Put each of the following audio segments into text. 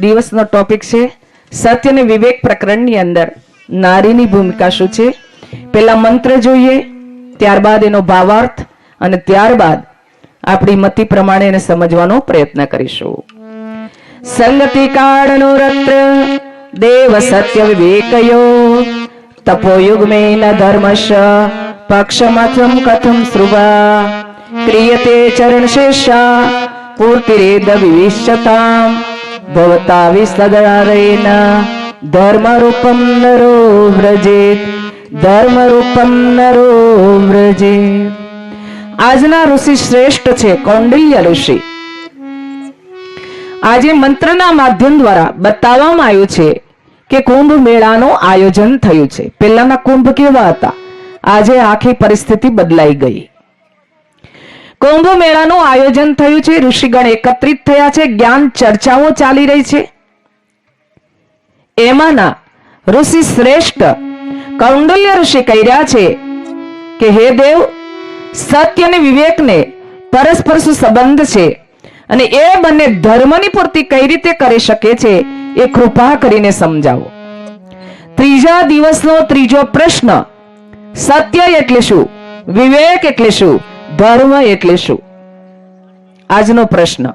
દિવસનો ટોપિક છે, સત્ય અને વિવેક પ્રકરણની અંદર. નારીની ભૂમિકા શું છે? પેલા મંત્ર જોઈએ, ત્યારબાદ એનો ભાવાર્થ અને ત્યારબાદ આપણી મતિ પ્રમાણે એને સમજવાનો પ્રયત્ન કરીશું. સંગતિ કાળનો રત્ર, દેવ સત્ય વિવેકયો. તપોયુગ મેન ધર્મશ, પક્ષમથમ કથમ શ્રુવા. ક્રિયતે ચરણ શેષા, પૂર્તિરેદ વિવિષ્યતામ. ભવતા વિસદરેન ધર્મરૂપમ નરો વ્રજેત ધર્મરૂપમ નરો વ્રજેત આજના ઋષિ શ્રેષ્ઠ છે કૌંડિલ્ય ઋષિ આજે મંત્રના માધ્યમ દ્વારા બતાવવામાં આવ્યું છે કે કુંભ મેળાનું આયોજન થયું છે. પહેલાના કુંભ કેવા હતા? આજે આખી પરિસ્થિતિ બદલાઈ ગઈ. કુંભ મેળાનું આયોજન થયું છે. ઋષિગણ એકત્રિત થયા છે. જ્ઞાન ચર્ચાઓ ચાલી રહી છે. એમાંના ઋષિ શ્રેષ્ઠ કૌંડલ્ય ઋષિ કહી રહ્યા છે કે, હે દેવ, સત્ય અને વિવેકને પરસ્પર શું સંબંધ છે અને એ બંને ધર્મની પૂર્તિ કઈ રીતે કરી શકે છે એ કૃપા કરીને સમજાવો. ત્રીજા દિવસનો ત્રીજો પ્રશ્ન, સત્ય એટલે શું? વિવેક એટલે શું? ધર્મ એટલે શું? આજનો પ્રશ્ન.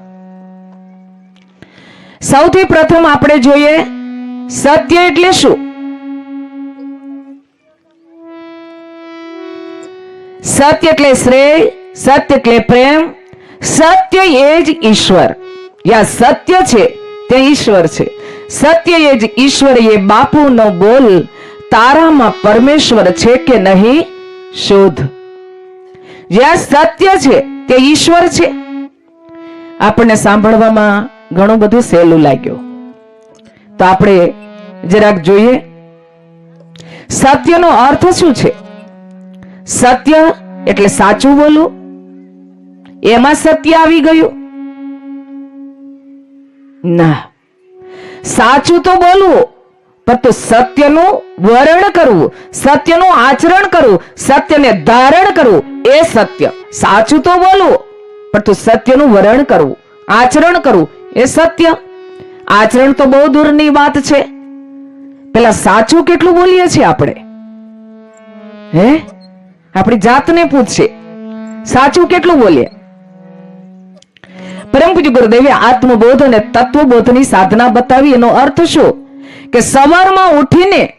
સૌથી પ્રથમ આપણે જોઈએ સત્ય એટલે શું? સત્ય એટલે શ્રેય, સત્ય એટલે પ્રેમ, સત્ય એ જ ઈશ્વર. યા સત્ય છે તે ઈશ્વર છે. સત્ય એ જ ઈશ્વર, એ બાપુનો બોલ, તારામાં પરમેશ્વર છે કે નહીં? શોધ. જ્યાં સત્ય છે તે ઈશ્વર છે. આપણને સાંભળવામાં ઘણું બધું સહેલું લાગ્યું. તો આપણે જરાક જોઈએ. સત્યનો અર્થ શું છે? સત્ય એટલે સાચું બોલવું. એમાં સત્ય આવી ગયું? ના. સાચું તો બોલવું પરંતુ સત્યનું વરણ કરવું, સત્યનું આચરણ કરવું, સત્યને ધારણ કરવું એ સત્ય. સાચું તો બોલવું, પરંતુ સત્યનું વરણ કરવું, આચરણ કરવું એ સત્ય. આચરણ તો બહુ દૂરની વાત છે. પેલા સાચું કેટલું બોલીએ છીએ આપણે? હે? આપણી જાતને પૂછશે સાચું કેટલું બોલીએ? પરમ પૂજ્ય ગુરુદેવે આત્મબોધ અને તત્વબોધની સાધના બતાવી એનો અર્થ શું? કે સવારમાં ઉઠીને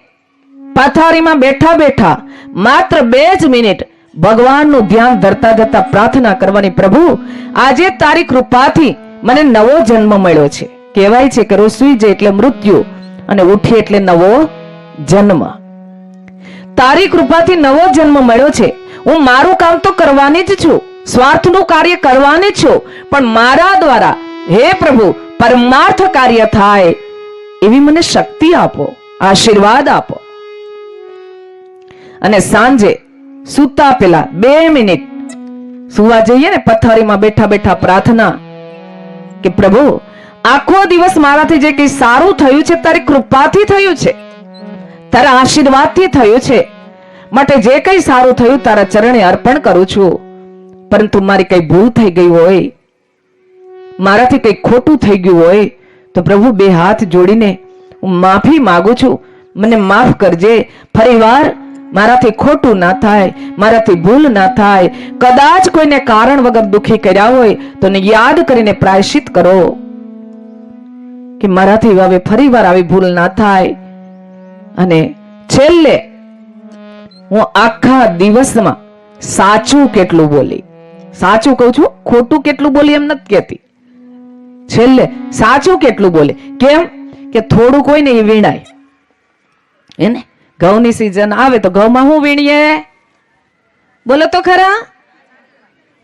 પથારીમાં બેઠા બેઠા માત્ર બે જ મિનિટ ભગવાનનું ધ્યાન ધરતા ધરતા પ્રાર્થના કરવાની, પ્રભુ, આજે તારી કૃપાથી મને નવો જન્મ મળ્યો છે. કહેવાય છે કે રોજ જાય એટલે મૃત્યુ અને ઉઠી એટલે નવો જન્મ. તારી કૃપાથી નવો જન્મ મળ્યો છે. હું મારું કામ તો કરવાની જ છું. સ્વાર્થનું કાર્ય કરવાની જ છું. પણ મારા દ્વારા, હે પ્રભુ, પરમાર્થ કાર્ય થાય એવી મને શક્તિ આપો, આશીર્વાદ આપો. અને સાંજે સૂતા પેલા બે મિનિટ સુવા જઈએ ને પથારીમાં બેઠા બેઠા પ્રાર્થના કે પ્રભુ, આખો દિવસ મારાથી જે કઈ સારું થયું છે, તારી કૃપાથી થયું છે, તારા આશીર્વાદથી થયું છે, માટે જે કઈ સારું થયું તારા ચરણે અર્પણ કરું છું. પરંતુ મારી કઈ ભૂલ થઈ ગઈ હોય, મારાથી કઈ ખોટું થઈ ગયું હોય તો પ્રભુ બે હાથ જોડીને, હું માફી માગું છું. મને માફ કરજે. ફરીવાર મારાથી ખોટું ના થાય, મારાથી ભૂલ ના થાય. કદાચ કોઈને કારણ વગર દુખી કર્યા હોય, તો યાદ કરીને પ્રાયશ્ચિત કરો. કે મારાથી હવે ફરીવાર આવી ભૂલ ના થાય. અને છેલ્લે હું આખા દિવસમાં સાચું કેટલું બોલી. સાચું કહું છું, ખોટું કેટલું બોલી એમ નથી કહેતી. છેલ્લે સાચું કેટલું બોલે? કેમ? કે થોડું કોઈ ને એ વીણાય. એને ઘઉંની સિઝન આવે તો ઘઉંમાં હું વીણીએ? બોલો તો ખરા?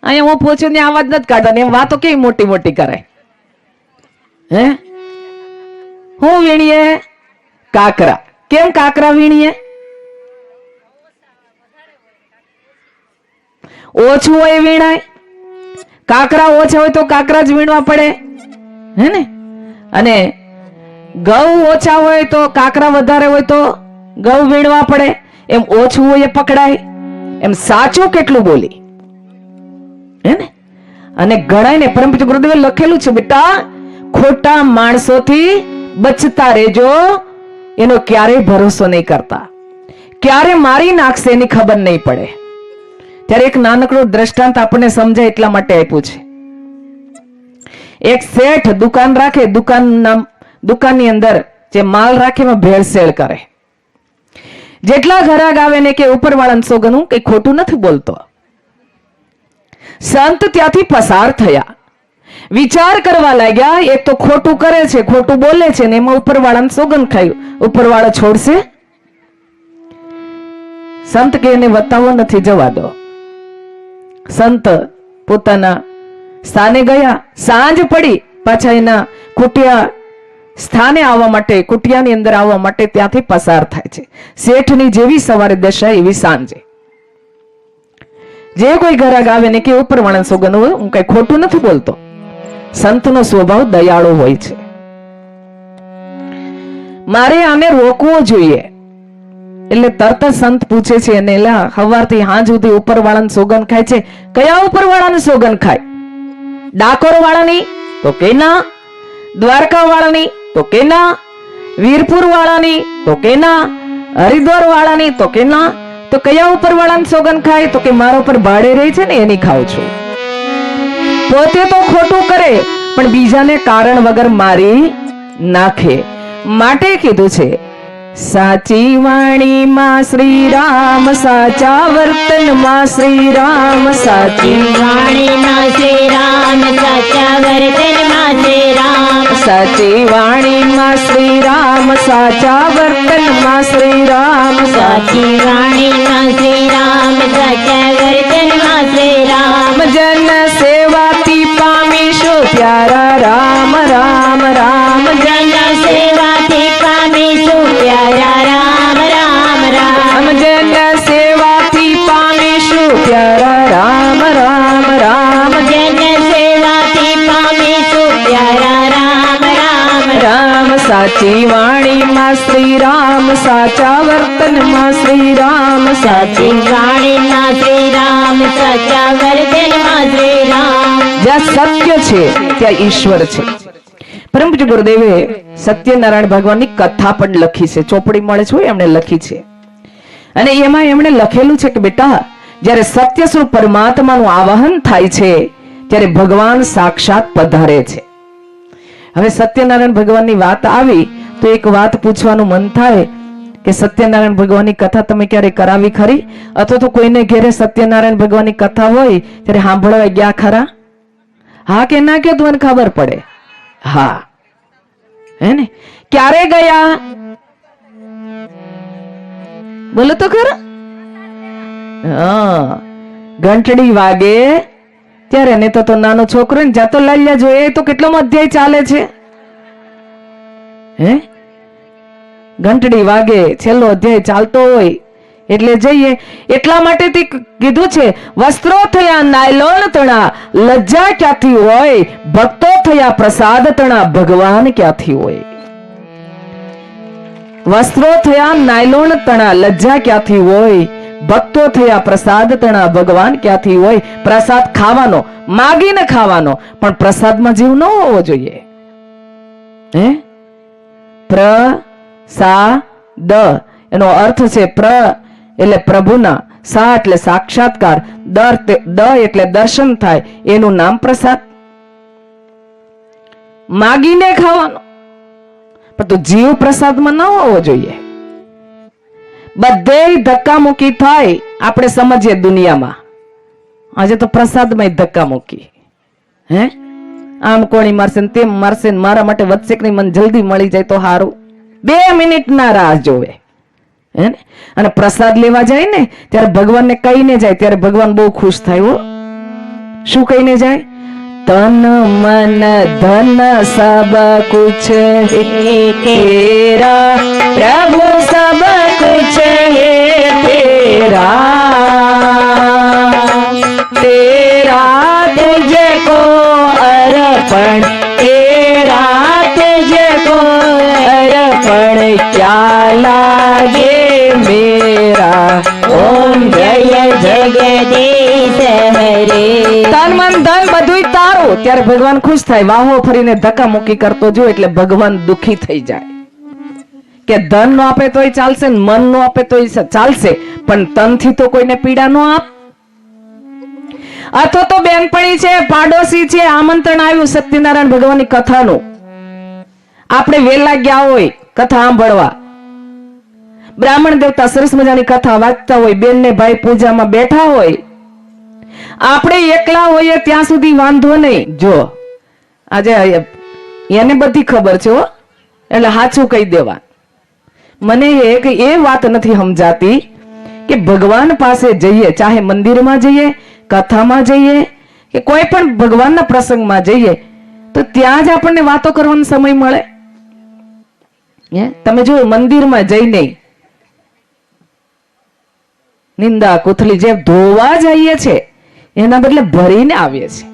અહીંયા હું પૂછું ને અવાજ નથી કાઢવાની એમ વાતો કેવી મોટી મોટી કરાય હે? હું વીણીએ? કાકરા. કેમ કાકરા વીણીએ? ઓછું હોય વીણાય. કાકરા ઓછા હોય તો કાકરા જ વીણવા પડે. હે ને? અને ઘઉં ઓછા હોય તો, કાકરા વધારે હોય તો ઘઉં વીણવા પડે. એમ ઓછું હોય એ પકડાય. એમ સાચું કેટલું બોલી? હે ને? અને ઘણાને પરમ પૂજ્ય ગુરુદેવે લખેલું છે, બેટા, ખોટા માણસોથી બચતા રહેજો. એનો ક્યારેય ભરોસો નહીં કરતા. ક્યારે મારી નાખશે એની ખબર નહીં પડે. ત્યારે એક નાનકડું દ્રષ્ટાંત આપણને સમજાય એટલા માટે આપ્યું છે. એક શેઠ દુકાન રાખે, દુકાનના દુકાનની અંદર જે માલ રાખે એમાં ભેળસેળ કરે. જેટલા ઘરાક આવે ને કે ઉપરવાળાને સોગનું કઈ ખોટું નથી બોલતો. સંત ત્યાંથી પસાર થયા. વિચાર કરવા લાગ્યા, એક તો ખોટું કરે છે, ખોટું બોલે છે ને એમાં ઉપરવાળાને સોગન ખાયું. ઉપરવાળો છોડશે? સંત કે એને વતાવો નથી જવા દો. સંત પોતાના સ્થાને ગયા. સાંજ પડી. પાછા એના કુટિયા સ્થાને આવવા માટે, કુટિયાની અંદર આવવા માટે ત્યાંથી પસાર થાય છે. શેઠની જેવી સવારે દશા, એવી સાંજે. જે કોઈ ઘરાક આવે ને કે ઉપર વાળા સોગન હોય, હું કઈ ખોટું નથી બોલતો. સંતનો સ્વભાવ દયાળો હોય છે. મારે આને રોકવો જોઈએ. એટલે તરત સંત પૂછે છે એલા સવારથી હાંજ સુધી ઉપર વાળાને સોગન ખાય છે? કયા ઉપર વાળાને સોગન ખાય? ડાકોર વાળાની તો કે ના દ્વારકા વાળાની તો કે ના વીરપુર વાળાની તો કે ના હરિદ્વાર વાળાની તો કે ના તો કયા ઉપરવાળાને સોગન ખાય? તો કે મારા ઉપર ભાડે રહી છે ને એની ખાઉં છું. પોતે તો ખોટું કરે, પણ બીજાને કારણ વગર મારી નાખે. માટે કીધું છે સાચી વાણીમાં શ્રી રામ સાચા વર્તનમાં શ્રી રામ સાચી વાણીમાં શ્રી રામ સાચા વર્તનમાં શ્રી રામ સાચી વાણીમાં શ્રી રામ સાચા વર્તનમાં શ્રી રામ સાચી વાણીમાં શ્રી રામ સાચા વર્તનમાં શ્રી રામ જન સેવાથી પામીશું પ્યારા રામ. સાચી વાણીમાં શ્રી રામ સાચા વર્તનમાં શ્રી રામ સાચી વાણીમાં શ્રી રામ સાચા વર્તનમાં શ્રી રામ જ્યાં સત્ય છે, ત્યાં ઈશ્વર છે. પરમ ગુરુદેવે સત્યનારાયણ ભગવાનની કથા પણ લખી છે. ચોપડી મળે છે એમણે લખી છે. અને એમાં એમણે લખેલું છે કે બેટા, જ્યારે સત્ય સ્વરૂપ પરમાત્માનું આવાહન થાય છે, ત્યારે ભગવાન સાક્ષાત પધારે છે. હવે સત્યનારાયણ ભગવાનની વાત આવી, તો એક વાત પૂછવાનું મન થાય કે સત્યનારાયણ ભગવાનની કથા તમે ક્યારે કરાવી ખરી? અથવા તો કોઈને ઘેરે સત્યનારાયણ ભગવાનની કથા હોય, ત્યારે સાંભળવા ગયા ખરા? હા કે ના કે તું ખબર પડે? હા. ને? ક્યારે ગયા? બોલો તો ખરા. હા. ઘંટડી વાગે. ત્યારે ને તો તો નાનો છોકરો ને જાતો લાલ્યા જોઈએ. તો કેટલો અધ્યાય ચાલે છે. હે? ઘંટડી વાગે. છેલ્લો અધ્યાય ચાલતો હોય. એટલે જઈએ. એટલા માટે તે કીધું છે, વસ્ત્રો થયા નાયલોન તણા, લજ્જા ક્યાંથી હોય? ભક્તો થયા પ્રસાદ તણા, ભગવાન ક્યાંથી હોય? વસ્ત્રો થયા નાયલોન તણા, લજ્જા ક્યાંથી હોય? ભક્તો થયા પ્રસાદ તણા, ભગવાન ક્યાંથી હોય? પ્રસાદ ખાવાનો, માગીને ખાવાનો, પણ પ્રસાદમાં જીવ ન હોવો જોઈએ. હે? પ્ર, સા, દ. એનો અર્થ છે પ્ર એટલે પ્રભુના સા એટલે સાક્ષાત્કાર, દર દ એટલે દર્શન થાય, એનું નામ પ્રસાદ. માગીને ખાવાનો. પણ તો જીવ પ્રસાદમાં ન હોવો જોઈએ. બધે ધક્કા મૂકી થાય, આપણે સમજીએ દુનિયામાં. આજે તો પ્રસાદમાં ધક્કા મૂકી હે? આમ કોણી મારશે ને તેમ મારશે ને મારા માટે વધશે કે નહીં, મને જલ્દી મળી જાય તો સારું બે મિનિટ ના રાહ જોવે. હે ને? અને પ્રસાદ લેવા જાય ને, ત્યારે ભગવાનને કહીને જાય, ત્યારે ભગવાન બહુ ખુશ થાય શું કહીને જાય? તન મન ધન સબ કુછ હે તેરા, પ્રભુ સબ કુછ હે તેરા. તેરા તુજે કો અર્પણ, તેરા તુજે કો અર્પણ, ક્યા લાગે मेरा। ओम जय जगदीश हरे। તન મન ધન બધુંય તારું. ત્યારે ભગવાન ખુશ થાય. વાહો ફરીને ધક્કા મૂકી કરતો જો એટલે ભગવાન દુખી થઈ જાય. કે ધન નો આપે તોય ચાલશે મન નો આપે તોય ચાલશે. પણ તનથી તો કોઈને પીડા નો આપ. અથવા તો બેનપણી છે, પાડોશી છે, આમંત્રણ આવ્યું સત્યનારાયણ ભગવાનની કથાનું. આપણે વેલા ગયા હોય, કથા સાંભળવા. બ્રાહ્મણ દેવતા સરસ મજાની કથા વાંચતા હોય બેન ને ભાઈ પૂજામાં બેઠા હોય, આપણે એકલા હોઈએ ત્યાં સુધી વાંધો નહીં. જો, આજે એને બધી ખબર છે એટલે સાચું કહી દેવા મને એક એ વાત નથી સમજાતી કે ભગવાન પાસે જઈએ, ચાહે મંદિરમાં જઈએ, કથામાં જઈએ, કે કોઈ પણ ભગવાનના પ્રસંગમાં જઈએ, તો ત્યાં જ આપણને વાતો કરવાનો સમય મળે? તમે જો મંદિરમાં જઈને નિંદા કુથલી જે ધોવા જઈએ છે, એના બદલે ભરીને આવીએ છીએ.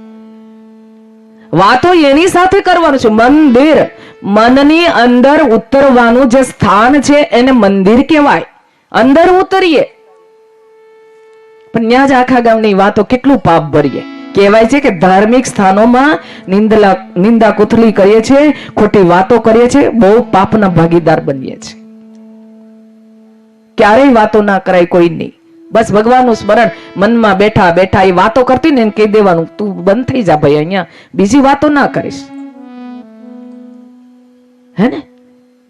વાતો એની સાથે કરવાનું છે. મંદિર મનની અંદર ઉતરવાનું જે સ્થાન છે, એને મંદિર કહેવાય. અંદર ઉતરીએ. પણ ત્યાં જ આખા ગામની વાતો કેટલું પાપ ભરીએ. કહેવાય છે કે ધાર્મિક સ્થાનોમાં નિંદલા, નિંદા કુથલી કરીએ છીએ ખોટી વાતો કરીએ છીએ બહુ પાપના ભાગીદાર બનીએ છીએ ક્યારેય વાતો ના કરાય કોઈ નહીં બસ ભગવાનનું સ્મરણ મનમાં બેઠા બેઠા એ વાતો કરતી ને કહી દેવાનું, તું બંધ થઈ જા ભાઈ અહીંયા, બીજી વાતો ના કરીશ. હે ને?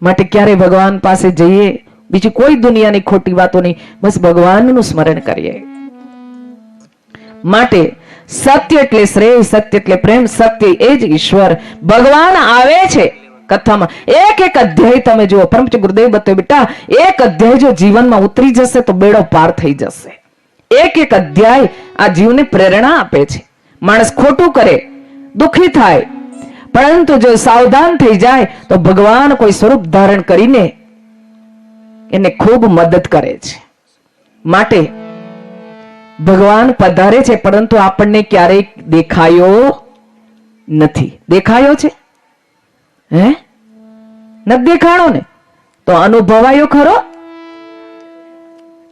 માટે ક્યારે ભગવાન પાસે જઈએ, બીજી કોઈ દુનિયાની ખોટી વાતો નહીં, બસ ભગવાનનું સ્મરણ કરીએ. માટે સત્ય એટલે શ્રેય, સત્ય એટલે પ્રેમ, સત્ય એ જ ઈશ્વર. ભગવાન આવે છે. કથામાં. એક એક અધ્યાય તમે જુઓ. પરમ ગુરુદેવ બતાવ્યું બેટા, એક અધ્યાય જો જીવનમાં ઉતરી જશે તો બેડો પાર થઈ જશે. એક એક અધ્યાય આ જીવને પ્રેરણા આપે છે. માણસ ખોટું કરે, દુખી થાય. પરંતુ જો સાવધાન થઈ જાય, તો ભગવાન કોઈ સ્વરૂપ ધારણ કરીને એને ખૂબ મદદ કરે છે. માટે ભગવાન પધારે છે, પરંતુ આપણને ક્યારેય દેખાયો નથી. દેખાયો છે? હે? નથી દેખાણો ને? તો અનુભવાયો ખરો?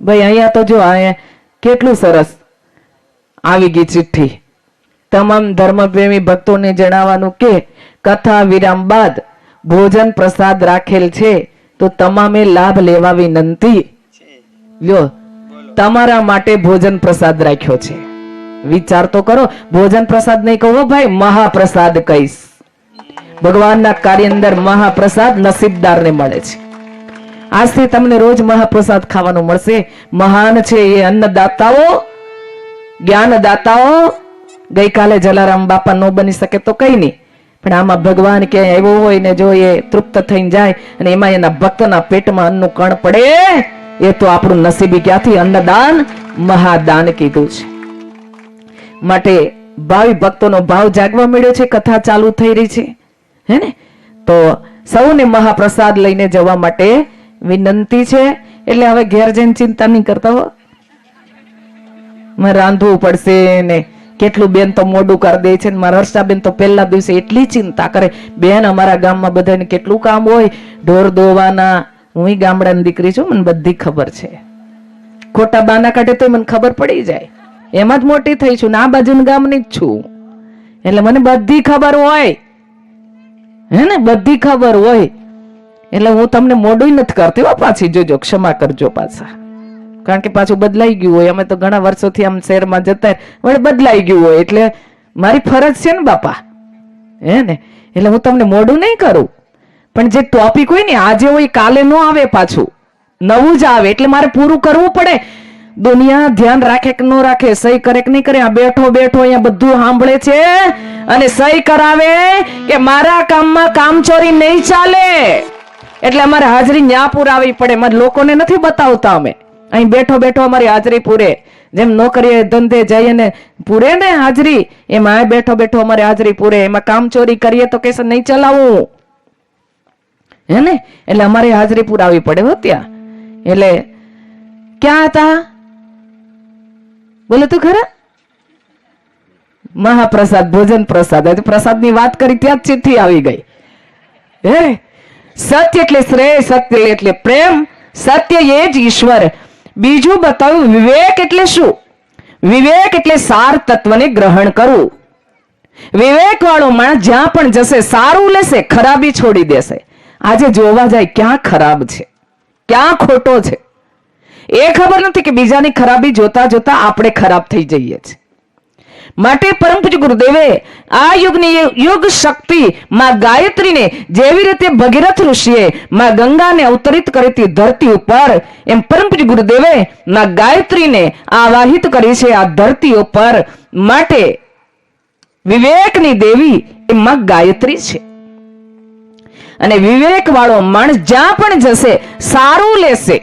ભાઈ, અહીંયા તો જો અહીંયા કેટલું સરસ આવી ગઈ ચિઠ્ઠી. તમામ ધર્મપ્રેમી ભક્તોને જણાવવાનું કે, કથા વિરામ બાદ ભોજન પ્રસાદ રાખેલ છે, તો તમામે લાભ લેવા વિનંતી. લ્યો, તમારા માટે ભોજન પ્રસાદ રાખ્યો છે. વિચાર તો કરો, ભોજન પ્રસાદ નહીં કહો ભાઈ, મહાપ્રસાદ કહીશ. ભગવાનના કાર્ય અંદર મહાપ્રસાદ નસીબદારને મળે છે. આજથી તમને રોજ મહાપ્રસાદ ખાવાનું મળશે. મહાન છે એ અન્નદાતાઓ, જ્ઞાનદાતાઓ. ગઈકાલે જલારામ બાપા નો બની શકે તો કઈ નહીં. પણ આમાં ભગવાન ક્યાંય આવ્યો હોય ને જો એ તૃપ્ત થઈને જાય અને એમાં એના ભક્તના પેટમાં અન્નનું કણ પડે, એ તો આપણું નસીબી ક્યાંથી અન્નદાન? મહાદાન કીધું છે. માટે ભાવિ ભક્તોનો ભાવ જાગવા મળ્યો છે, કથા ચાલુ થઈ રહી છે. હે ને તો સૌને મહાપ્રસાદ લઈને જવા માટે વિનંતી છે. એટલે હવે ઘેર જઈને ચિંતા નહીં કરતા હો. મારે રાંધવું પડશે ને કેટલું બેન તો મોડું કરી દે છે મારા હર્ષાબેન તો પહેલા દિવસે એટલી ચિંતા કરે. બેન અમારા ગામમાં બધાને કેટલું કામ હોય. ઢોર દોવાના હું ગામડાની દીકરી છું, મને બધી ખબર છે. ખોટા બાના કાઢે તો મને ખબર પડી જાય. એમાં જ મોટી થઈ છું ને આ બાજુના ગામની જ છું. એટલે મને બધી ખબર હોય. હે ને? બધી ખબર હોય. એટલે હું તમને મોડું નથી કરતી હો. પાછી જોજો, ક્ષમા કરજો પાછા. કારણ કે પાછું બદલાઈ ગયું હોય. અમે તો ઘણા વર્ષોથી આમ શહેરમાં જતા વળે બદલાઈ ગયું હોય. એટલે મારી ફરજ છે ને, બાપા. હે ને? એટલે હું તમને મોડું નહીં કરું. પણ જે ટોપિક હોય ને, આજે હોય, કાલે ન આવે પાછું. નવું જ આવે. એટલે મારે પૂરું કરવું પડે. દુનિયા ધ્યાન રાખે કે ન રાખે, સહી કરે કે નહીં કરે, આ બેઠો બેઠો અહીંયા બધું સાંભળે છે. અને સહી કરાવે કે મારા કામમાં કામચોરી નહીં ચાલે. એટલે અમારે હાજરી ન્યા પુરાવી પડે. મારે લોકોને નથી બતાવતા અમે. અહીં બેઠો બેઠો અમારી હાજરી પૂરે. જેમ નોકરીએ ધંધે જઈએ ને પૂરે ને હાજરી, એમાં આ બેઠો બેઠો અમારી હાજરી પૂરે. એમાં કામચોરી કરીએ તો કેસે નહીં ચલાવવું હે ને? એટલે અમારે હાજરી પુરાવી પડે હો ત્યાં. એટલે ક્યાં હતા? બોલો તો ખરા. મહાપ્રસાદ ભોજન પ્રસાદ પ્રસાદની વાત કરી ત્યાં જ ચિઠ્ઠી આવી ગઈ. હે? સત્ય એટલે શ્રેય, સત્ય એટલે પ્રેમ, સત્ય એ જ ઈશ્વર. બીજું બતાવ્યું વિવેક એટલે શું? વિવેક એટલે સાર તત્વને ગ્રહણ કરવું. વિવેક વાળો માણસ જ્યાં પણ જશે, સારું લેશે, ખરાબી છોડી દેશે. આજે જોવા જાય ક્યાં ખરાબ છે? ક્યાં ખોટો છે? એ ખબર નથી કે બીજાની ખરાબી જોતા જોતા આપણે ખરાબ થઈ જઈએ છીએ. માટે પરમ પૂજ્ય ગુરુદેવે, આ યુગની યુગ શક્તિ માં ગાયત્રીને જેવી રીતે ભગીરથ ઋષિએ માં ગંગાને અવતરિત કરી ધરતી ઉપર, એમ પરમ પૂજ્ય ગુરુદેવે માં ગાયત્રીને આવાહિત કરી છે આ ધરતી ઉપર. માટે વિવેકની દેવી એ માં ગાયત્રી છે. અને વિવેક વાળો માણસ જ્યાં પણ જશે, સારું લેશે.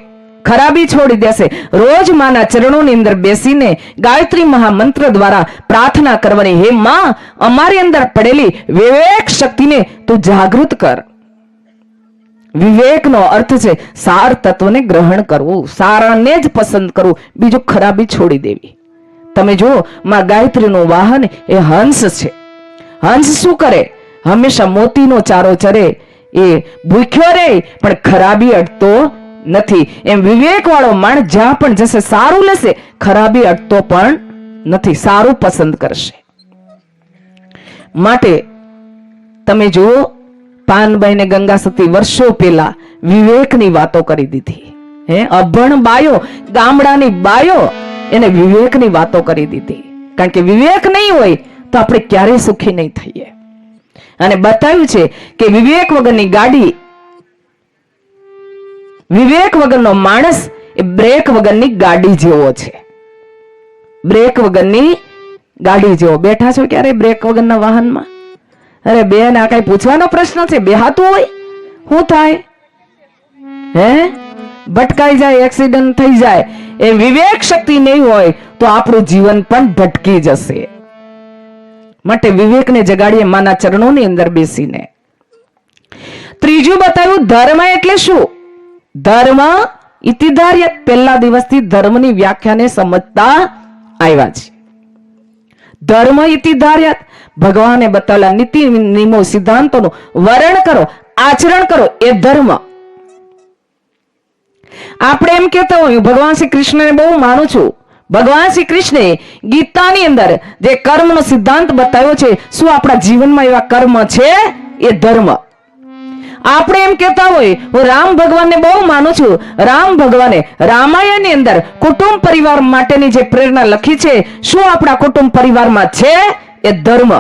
ખરાબી છોડી દેશે. રોજ માના ચરણોની અંદર બેસીને ગાયત્રી મહામંત્ર દ્વારા પ્રાર્થના કરવાની. હે માં, અમારી અંદર પડેલી વિવેક શક્તિને તું જાગૃત કર. વિવેકનો અર્થ છે સાર તત્વને ગ્રહણ કરવું. સારાને જ પસંદ કરવું બીજું ખરાબી છોડી દેવી. તમે જુઓ, માં ગાયત્રીનું વાહન એ હંસ છે. હંસ શું કરે? હંમેશા મોતીનો ચારો ચરે. એ ભૂખ્યો રે, પણ ખરાબી અડતો નથી. એમ વિવેક વાળો માણસ જ્યાં પણ જશે, સારું લેશે, ખરાબી અટતો પણ નથી. સારું પસંદ કરશે. માટે તમે જુઓ, પાનબાઈ ગંગા સતી વર્ષો પહેલા વિવેકની વાતો કરી દીધી. હે, અભણ બાયો, ગામડાની બાયો, એને વિવેકની વાતો કરી દીધી. કારણ કે વિવેક નહીં હોય તો આપણે ક્યારેય સુખી નહીં થઈએ. અને બતાવ્યું છે કે વિવેક વગરની ગાડી વિવેક વગરનો માણસ એ બ્રેક વગરની ગાડી જેવો છે. બ્રેક વગરની ગાડી જેવો. બેઠા છો ક્યારે બ્રેક વગરના વાહનમાં? અરે બેન, આ કઈ પૂછવાનો પ્રશ્ન છે? બેહાતું હોય? શું થાય? હે? ભટકાઈ જાય, એક્સિડન્ટ થઈ જાય. એ વિવેક શક્તિ નહીં હોય તો આપણું જીવન પણ ભટકી જશે. માટે વિવેકને જગાડીએ માના ચરણોની અંદર બેસીને. ત્રીજું બતાવ્યું, ધર્મ એટલે શું? ધર્મ ઇતિધાર્ય પહેલા દિવસથી ધર્મની વ્યાખ્યાને સમજતા આવ્યા છે. ધર્મ ઇતિધાર્ય ભગવાને બતાવેલા નીતિ નિયમો, સિદ્ધાંતોનું વરણ કરો, આચરણ કરો, એ ધર્મ. આપણે એમ કહેતા હોય ભગવાન શ્રી કૃષ્ણને બહુ માનું છું. ભગવાન શ્રી કૃષ્ણે ગીતાની અંદર જે કર્મનો સિદ્ધાંત બતાવ્યો છે, શું આપણા જીવનમાં એવા કર્મ છે? એ ધર્મ. આપણે એમ કહેતા હોય, હું રામ ભગવાનને બહુ માનું છું. રામ ભગવાને રામાયણની અંદર કુટુંબ પરિવાર માટેની જે પ્રેરણા લખી છે, શું આપણા કુટુંબ પરિવારમાં છે? એ ધર્મ.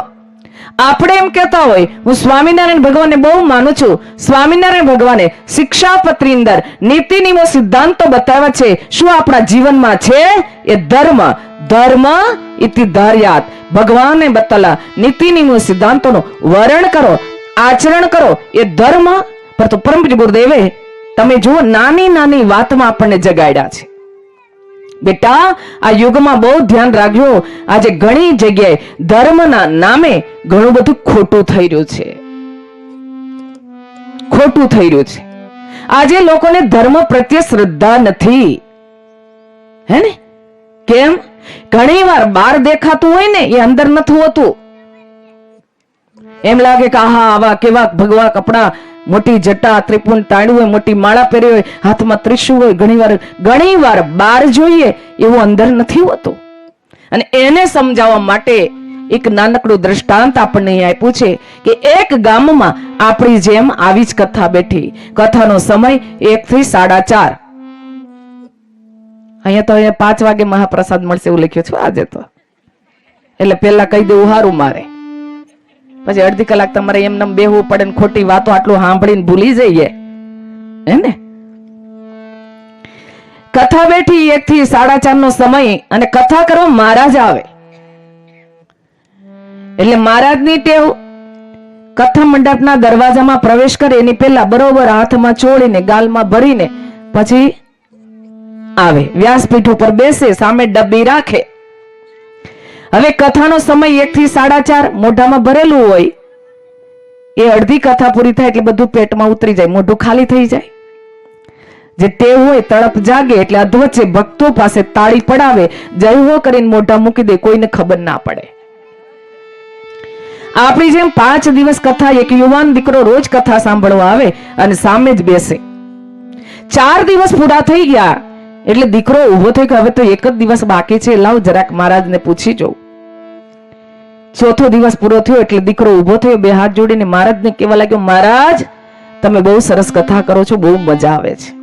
આપણે એમ કહેતા હોય, હું સ્વામિનારાયણ ભગવાનને બહુ માનું છું. સ્વામિનારાયણ ભગવાને શિક્ષાપત્રી અંદર નીતિ નિયમો સિદ્ધાંતો બતાવ્યા છે, શું આપણા જીવનમાં છે? એ ધર્મ. ધર્મ ઇતિ ધાર્યાત ભગવાને બતાલા નીતિ નિયમો સિદ્ધાંતોનું વર્ણન કરો. આચરણ કરો. એ ધર્મ પરંતુ પરમ ગુરુદેવે તમે જુઓ નાની નાની વાતમાં આપણને જગાડ્યા છે. બેટા, આ યુગમાં બહુ ધ્યાન રાખજો. આજે ઘણી જગ્યાએ ધર્મના નામે ઘણું બધું ખોટું થઈ રહ્યું છે. ખોટું થઈ રહ્યું છે. આજે લોકોને ધર્મ પ્રત્યે શ્રદ્ધા નથી. હે ને? કેમ? ઘણી વાર બહાર દેખાતું હોય ને એ અંદર નથી હોતું. એમ લાગે કે આહા, આવા કેવા ભગવા કપડા, મોટી જટા, ત્રિપુન તાણ્યું હોય મોટી માળા પહેરી હોય, હાથમાં ત્રિશુળ હોય, ઘણીવાર ઘણીવાર બહાર જોઈએ એવું અંદર નથી હોતું. અને એને સમજાવવા માટે એક નાનકડું દ્રષ્ટાંત આપણને આપ્યું છે કે એક ગામમાં આપણી જેમ આવી જ કથા બેઠી. કથાનો સમય એક થી સાડા ચાર. અહીંયા તો અહીંયા પાંચ વાગે મહાપ્રસાદ મળશે એવું લખ્યું છે, આજે તો. એટલે પેલા કહી દેવું સારું મારે. પછી અડધી કલાક તમારે એમને બેહવું પડે ને ખોટી વાતો આટલું સાંભળીને ભૂલી જઈએ. હે ને? કથા બેઠી એક થી સાડા ચાર નો સમય અને કથા કરવા મહારાજ આવે. એટલે મહારાજની ટેવ, કથા મંડપના દરવાજામાં પ્રવેશ કરે એની પહેલા બરોબર હાથમાં ચોળીને, ગાલમાં ભરીને પછી આવે. વ્યાસપીઠ ઉપર બેસે, સામે ડબ્બી રાખે. હવે કથાનો સમય એક થી સાડા ચાર મોઢામાં ભરેલું હોય, એ અડધી કથા પૂરી થાય એટલે બધું પેટમાં ઉતરી જાય, મોઢું ખાલી થઈ જાય. જે તે હોય, તડપ જાગે એટલે અધવચ્ચે ભક્તો પાસે તાળી પડાવે, જય હો કરીને મોઢા મૂકી દે, કોઈને ખબર ના પડે. આપણી જેમ પાંચ દિવસ કથા, એક યુવાન દીકરો રોજ કથા સાંભળવા આવે અને સામે જ બેસે. ચાર દિવસ પૂરા થઈ ગયા એટલે દીકરો ઊભો થયો કે હવે તો એક જ દિવસ બાકી છે, લાવ જરાક મહારાજને પૂછી જોઉં. ચોથો દિવસ પૂરો થયો એટલે દીકરો ઊભો થયો, બે હાથ જોડીને મહારાજને કહેવા લાગ્યો, મહારાજ, તમે બહુ સરસ કથા કરો છો, બહુ મજા આવે છે.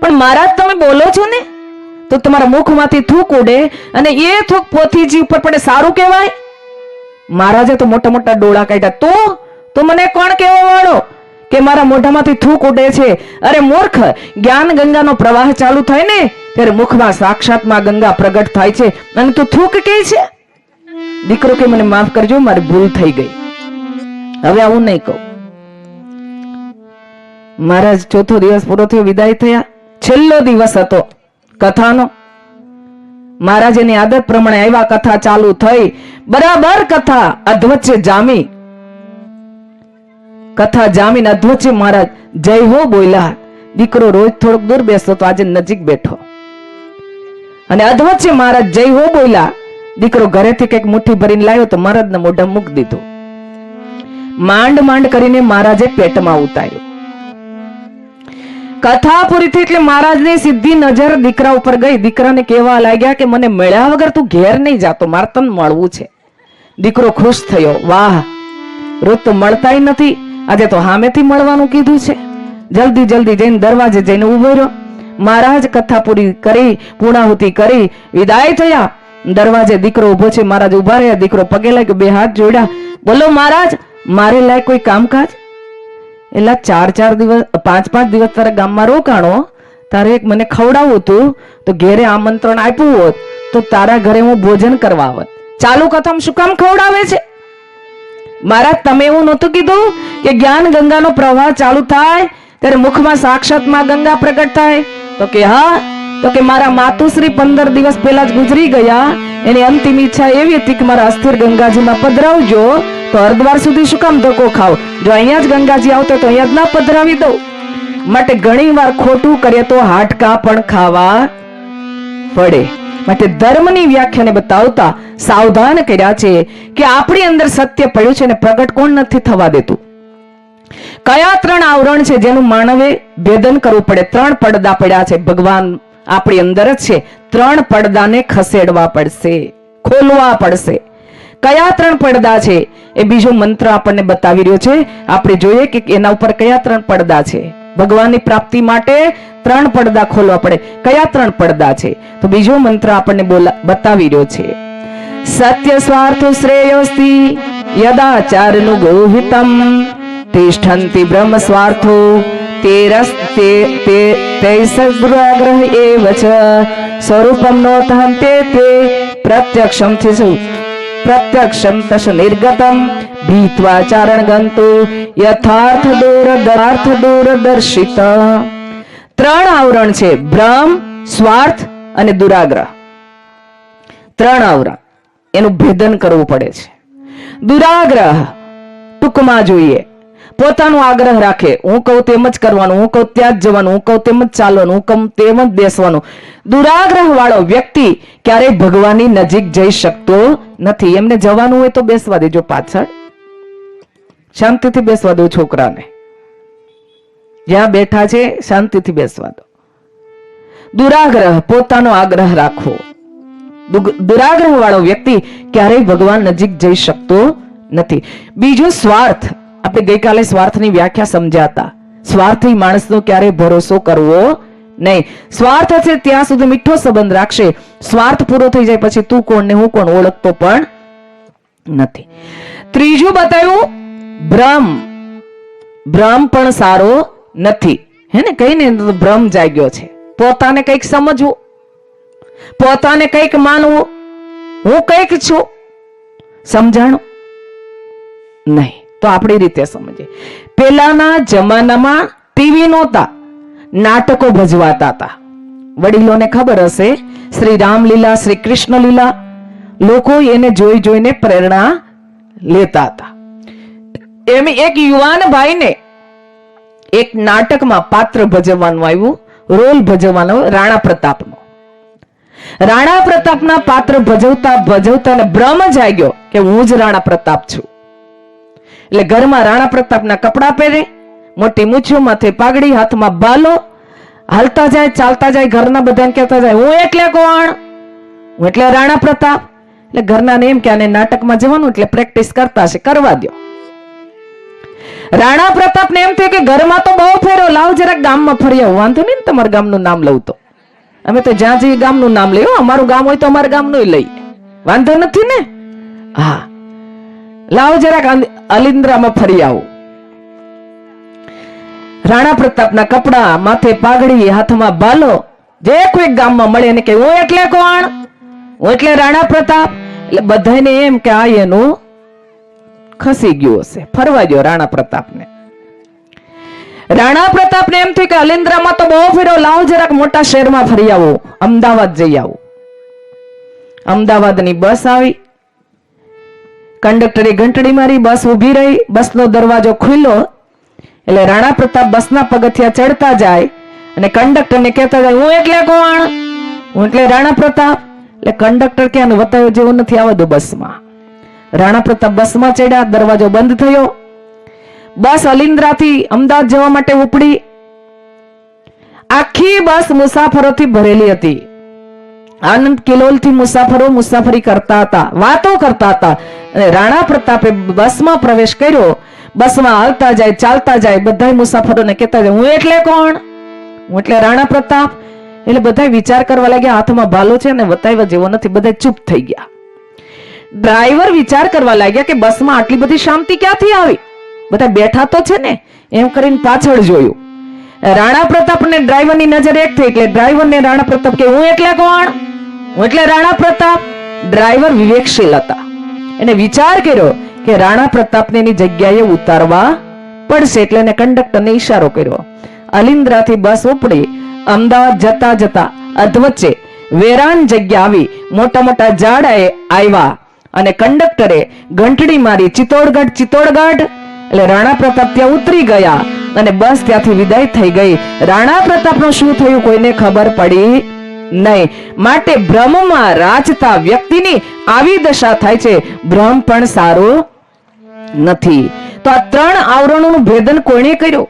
પણ મહારાજ, તમે બોલો છો ને? તો તમારા મુખમાંથી થૂક ઉડે અને એ થૂક પોથીજી ઉપર પડે સારું કહેવાય? મહારાજે તો મોટા મોટા ડોળા કાઢ્યા. તો? તો મને કોણ કહેવા વાળો? કે મારા મોઢામાંથી થૂક ઉડે છે? અરે મૂર્ખ જ્ઞાન ગંગાનો પ્રવાહ ચાલુ થાય ને, ત્યારે મુખમાં સાક્ષાતમાં ગંગા પ્રગટ થાય છે. અને તું થૂક કે છે? દીકરો કે મને માફ કરજો, મારી ભૂલ થઈ ગઈ. હવે આવું નહીં કહું. મહારાજ, ચોથો દિવસ પૂરો થયો, વિદાય થયા. છેલ્લો દિવસ હતો કથાનો. મહારાજ એની આદત પ્રમાણે આવ્યા કથા ચાલુ થઈ. બરાબર કથા અધવચ્ચે જામી. કથા જામીને અધ્વજી મહારાજ, જય હો બોલ્યા દીકરો રોજ થોડોક દૂર બેસતો તો આજે નજીક બેઠો. અને અધવચ્ચે મહારાજ, જય હો બોલ્યા દીકરો ઘરેથી કંઈક મુઠ્ઠી ભરીને લાવ્યો તો મહારાજને મોઢા મૂક દીધો. માંડ માંડ કરીને મહારાજે પેટમાં ઉતાર્યો. કથા પૂરી થઈ એટલે મહારાજની સીધી નજર દીકરા ઉપર ગઈ. દીકરાને કહેવા લાગ્યા કે, મને મળ્યા વગર તું ઘેર નહીં જાતો, મારે તને મળવું છે. દીકરો ખુશ થયો, વાહ, રોજ તો મળતાય નથી. આજે તો હામેથી મળવાનું કીધું છે. જલ્દી જલ્દી જઈને દરવાજે જઈને ઊભો રહ્યો. મહારાજ કથા પૂરી કરી, પૂર્ણાહુતિ કરી, વિદાય થયા. દરવાજે દીકરો ઊભો છે, મહારાજ ઊભા રહ્યા. દીકરો પગે લાગ્યો, બે હાથ જોડ્યા. બોલો મહારાજ, મારે લાયક કોઈ કામકાજ? એટલે ચાર ચાર દિવસ, પાંચ પાંચ દિવસ તારે ગામમાં રોકાણો? તારે એક મને ખવડાવવું હતું, તો ઘેરે આમંત્રણ આપ્યું હોત, તો તારા ઘરે હું ભોજન કરવા આવત. ચાલુ કથમ શું કામ ખવડાવે છે? મહારાજ તમે એવું નહોતું કીધું કે જ્ઞાન ગંગાનો પ્રવાહ ચાલુ થાય, ત્યારે મુખમાં સાક્ષાતમાં ગંગા પ્રગટ થાય? તો કે હા, તો કે મારા માતુશ્રી પંદર દિવસ પહેલા જ ગુજરી ગયા. એની અંતિમ ઈચ્છા એવી હતી કે મારા અસ્થિર ગંગાજીમાં પધરાવજો, તો હરદ્વાર સુધી શું કામ ધક્કો ખાવ? જો અહીંયા જ ગંગાજી આવતો તો અહીંયા જ ના પધરાવી દઉં. માટે ઘણી વાર ખોટું કરીએ તો હાડકા પણ ખાવા પડે. માટે ધર્મની વ્યાખ્યાને બતાવતા સાવધાન કર્યા છે કે આપણી અંદર સત્ય પડ્યું છે અને પ્રગટ કોણ નથી થવા દેતું. કયા ત્રણ આવરણ છે જેનું માનવે ભેદન કરવું પડે? ત્રણ પડદા પડ્યા છે. ભગવાન આપણી અંદર જ છે. ત્રણ પડદાને ખસેડવા પડશે. ખોલવા પડશે. કયા ત્રણ પડદા છે? એ બીજો મંત્ર આપણને બતાવી રહ્યો છે. આપણે જોઈએ કે એના ઉપર કયા ત્રણ પડદા છે. ભગવાનની પ્રાપ્તિ માટે ત્રણ પડદા ખોલવા પડે. કયા ત્રણ પડદા છે? તો બીજો મંત્ર આપણને બતાવી રહ્યો છે. સત્ય સ્વાર્થ શ્રેયોસ્તિ યદાચારનું ગોહિતમ તિષ્ઠંતિ બ્રહ્મ સ્વાર્થો તેરસ તે તે તૈસગ્રહ એવ સ્વરૂપમ નો તે પ્રત્યક્ષમ થિસુ. તસ નિર્ગતમ ભીત્વા ચારણ ગંતુ યથાર્થ દૂર દર્થ દૂરદર્શિત ત્રણ આવરણ છે ભ્રમ સ્વાર્થ અને દુરાગ્રહ. ત્રણ આવરણ, એનું ભેદન કરવું પડે છે. દુરાગ્રહ ટૂંકમાં જોઈએ. પોતાનો આગ્રહ રાખે. હું કહું તેમ જ કરવાનું, હું કહું ત્યાં જ જવાનું, હું કહું તેમ જ ચાલવાનું, હું કહું તેમ જ બેસવાનું. દુરાગ્રહ વાળો વ્યક્તિ ક્યારેય ભગવાનની નજીક જઈ શકતો નથી. એમને જવાનું હોય તો બેસવા દેજો પાછળ. શાંતિથી બેસવા દો છોકરાને. જ્યાં બેઠા છે, શાંતિથી બેસવા દો. દુરાગ્રહ, પોતાનો આગ્રહ રાખવો દુરાગ્રહ વાળો વ્યક્તિ ક્યારેય ભગવાન નજીક જઈ શકતો નથી. બીજું સ્વાર્થ આપણે ગઈકાલે સ્વાર્થની વ્યાખ્યા સમજ્યા હતા સ્વાર્થી માણસનો ક્યારે ભરોસો કરવો નહીં. સ્વાર્થ છે, ત્યાં સુધી મીઠો સંબંધ રાખશે. સ્વાર્થ પૂરો થઈ જાય પછી તું કોણ ને હું કોણ ઓળખતો પણ નથી. ત્રીજું બતાવ્યું ભ્રમ. ભ્રમ પણ સારો નથી. હે ને? કઈ ને ભ્રમ જાગ્યો છે. પોતાને કંઈક સમજવું. પોતાને કંઈક માનવું. હું કંઈક છું. સમજાણું? નહીં. તો આપણી રીતે સમજીએ. પેલાના જમાનામાં ટીવી નહોતા, નાટકો ભજવાતા હતા. વડીલોને ખબર હશે, શ્રી રામલીલા, શ્રી કૃષ્ણ લીલા લોકો એને જોઈ જોઈને પ્રેરણા લેતા હતા. એમ એક યુવાન ભાઈને એક નાટકમાં પાત્ર ભજવવાનું આવ્યું, રોલ ભજવવાનો, રાણા પ્રતાપનો. રાણા પ્રતાપના પાત્ર ભજવતા ભજવતા ભ્રમ જાગ્યો કે હું જ રાણા પ્રતાપ છું. એટલે ઘરમાં રાણા પ્રતાપના કપડાં પહેરે, મોટી મૂછો માથે પાઘડી હાથમાં બાલો, હાલતા જાય, ચાલતા જાય, ઘરના બધાને કહેતા જાય, હું એટલે કોણ? હું એટલે રાણા પ્રતાપ? એટલે ઘરનાને એમ કે, આને નાટકમાં જવાનું એટલે પ્રેક્ટિસ કરતા છે કરવા દો રાણા પ્રતાપને એમ થયું કે ઘરમાં તો બહુ ફેરો, લાવ જરાક ગામમાં ફરી આવું. વાંધો નહીં ને તમારા ગામનું નામ લઉં તો. અમે તો જ્યાં જઈએ ગામનું નામ લઈએ. અમારું ગામ હોય તો અમારા ગામનું લઈએ. વાંધો નથી ને? હા. લાવ જરાક અલ- અલિન્દ્રામાં ફરી આવો. રાણા પ્રતાપના કપડા માથે પાઘડી હાથમાં બાલો જે કોઈ ગામમાં મળે એને કે હું એટલે કોણ? હું એટલે રાણા પ્રતાપ? એટલે બધાને એમ કે, આ એનું ખસી ગયું હશે. ફરવા ગયો રાણા પ્રતાપને. રાણા પ્રતાપને એમ થયું કે અલિન્દ્રામાં તો બહુ ફેરો, લાવ જરાક મોટા શહેરમાં ફરી આવો. અમદાવાદ જઈ આવો. અમદાવાદની બસ આવી. કંડક્ટરે ઘંટડી મારી, બસ ઊભી રહી, બસનો દરવાજો ખુલ્લો. એટલે રાણા પ્રતાપ બસના પગથિયા ચડતા જાય અને કંડક્ટરને કહેતા જાય, હું એટલે કોણ? હું એટલે રાણા પ્રતાપ. એટલે કંડક્ટર કે, આનું વતાવ્યો જેવો નથી આવવા દો બસમાં. રાણા પ્રતાપ બસમાં ચડ્યા, દરવાજો બંધ થયો. બસ અલિન્દ્રાથી અમદાવાદ જવા માટે ઉપડી. આખી બસ મુસાફરોથી ભરેલી હતી. આનંદ કિલોલથી મુસાફરો મુસાફરી કરતા હતા, વાતો કરતા હતા. રાણા પ્રતાપે બસમાં પ્રવેશ કર્યો. બસમાં હાલતા જાય, ચાલતા જાય બધા મુસાફરોને કહેતા જાય, હું એટલે કોણ? હું એટલે રાણા પ્રતાપ? એટલે બધા વિચાર કરવા લાગ્યા, હાથમાં ભાલો છે અને વતાવ્યા જેવો નથી. બધા ચૂપ થઈ ગયા. ડ્રાઈવર વિચાર કરવા લાગ્યા કે બસમાં આટલી બધી શાંતિ ક્યાંથી આવી? બધા બેઠા તો છે ને, એમ કરીને પાછળ જોયું. રાણા પ્રતાપને ડ્રાઈવરની નજર એક થઈ એટલે ડ્રાઈવર ને રાણા પ્રતાપ કે, હું એટલે કોણ? એટલે રાણા પ્રતાપ, ડ્રાઈવર વિવેકશીલ હતા. એને વિચાર કર્યો કે રાણા પ્રતાપને એની જગ્યાએ ઉતારવા પડશે એટલે એને કંડક્ટરને ઈશારો કર્યો. અલિન્દ્રાથી બસ ઉપડી અમદાવાદ જતા જતા અધવચ્ચે વેરાન જગ્યા આવી મોટા મોટા ઝાડાએ આવ્યા અને કંડક્ટરે ઘંટડી મારી ચિત્તોડગઢ ચિત્તોડગઢ એટલે રાણા પ્રતાપ ત્યાં ઉતરી ગયા અને બસ ત્યાંથી વિદાય થઈ ગઈ. રાણા પ્રતાપનું શું થયું કોઈને ખબર પડી? નહીં. માટે ભ્રમમાં રાજતા વ્યક્તિની આવી દશા થાય છે. ભ્રમ પણ સારો નથી. તો આ ત્રણ આવરણોનું ભેદન કોણે કર્યું?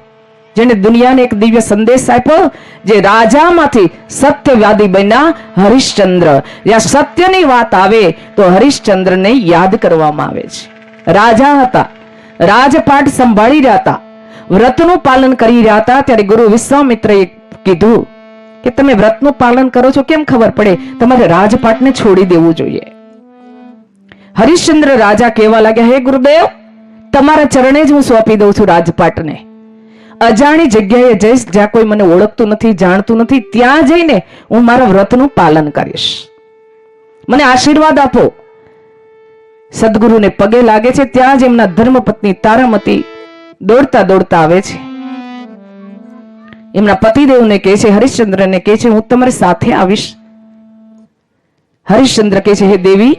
જેને દુનિયાને એક દિવ્ય સંદેશ આપ્યો, જે રાજામાંથી સત્યવાદી બન્યા હરિશ્ચંદ્ર. જ્યાં સત્યની વાત આવે, તો હરિશ્ચંદ્રને યાદ કરવામાં આવે છે. રાજા હતા. રાજપાટ સંભાળી રહ્યા હતા. વ્રતનું પાલન કરી રહ્યા હતા. ત્યારે ગુરુ વિશ્વામિત્રએ કીધું કે તમે વ્રતનું પાલન કરો છો, કેમ ખબર પડે? તમારે રાજપાટને છોડી દેવું જોઈએ. હરિશ્ચંદ્ર રાજા કહેવા લાગ્યા, હે ગુરુદેવ, તમારા ચરણે જ હું સોંપી દઉં છું રાજપાટને. અજાણી જગ્યાએ જઈશ, જ્યાં કોઈ મને ઓળખતું નથી, જાણતું નથી, ત્યાં જઈને હું મારા વ્રતનું પાલન કરીશ. મને આશીર્વાદ આપો. સદગુરુને પગે લાગે છે, ત્યાં જ એમના ધર્મપત્ની તારામતી દોડતા દોડતા આવે છે. એમના પતિદેવને કહે છે, હરિશ્ચંદ્રને કહે છે, હું તમારી સાથે આવીશ. હરિશ્ચંદ્ર કહે છે, હે દેવી